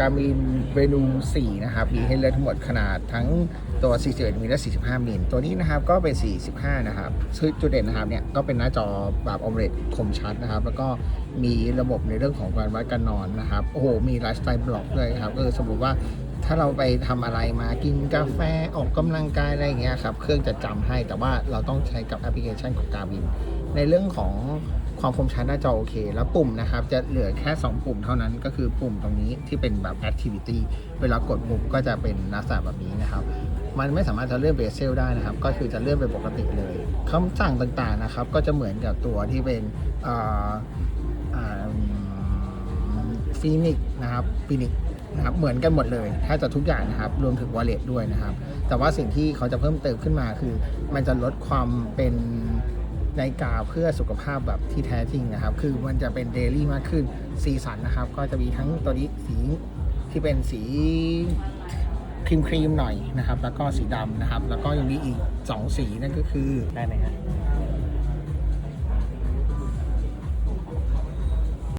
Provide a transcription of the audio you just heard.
การมินเวนู4นะครับมีให้เลือกทั้งหมดขนาดทั้งตัว 41มิลและ 45มิลตัวนี้นะครับก็เป็น 45 นะครับซึ่งจุดเด่นนะครับเนี่ยก็เป็นหน้าจอแบบอมเลดคมชัดนะครับ แล้วก็มีระบบในเรื่องของการวัดการนอนนะครับ โอ้โห มีไลฟ์สไตล์บล็อกด้วยครับ ก็คือสมมติว่าถ้าเราไปทำอะไรมากินกาแฟออกกำลังกายอะไรอย่างเงี้ยครับ เครื่องจะจำให้แต่ว่าเราต้องใช้กับแอปพลิเคชันของการบิน ในเรื่องของ ความคมชัดหน้าจอโอเค แล้วปุ่มนะครับ จะเหลือแค่ 2 ปุ่มเท่านั้นก็คือปุ่มตรงนี้ที่เป็นแบบ activity เวลากดปุ่มก็จะเป็นลักษณะแบบนี้นะครับ มันไม่สามารถจะเลื่อนเบสเซลได้นะครับ ก็คือจะเลื่อนเป็นปกติเลยคำสั่งต่างๆนะครับ ก็จะเหมือนกับตัวที่เป็นฟีนิกนะครับฟีนิกนะครับเหมือนกันหมดเลยถ้าจะทุกอย่างนะครับ รวมถึงวอลเล็ตด้วยนะครับ แต่ว่าสิ่งที่เขาจะเพิ่มเติมขึ้นมาคือ มันจะลดความเป็น นาฬิกาเพื่อสุขภาพแบบที่แท้จริงนะครับ คือมันจะเป็นเดลี่มากขึ้นสีสันนะครับ ก็จะมีทั้งตัวนี้สีที่เป็นสีครีมครีมหน่อยนะครับ แล้วก็สีดำนะครับ แล้วก็ยังมีอีก 2 สีนั่นก็คือได้ไหมฮะ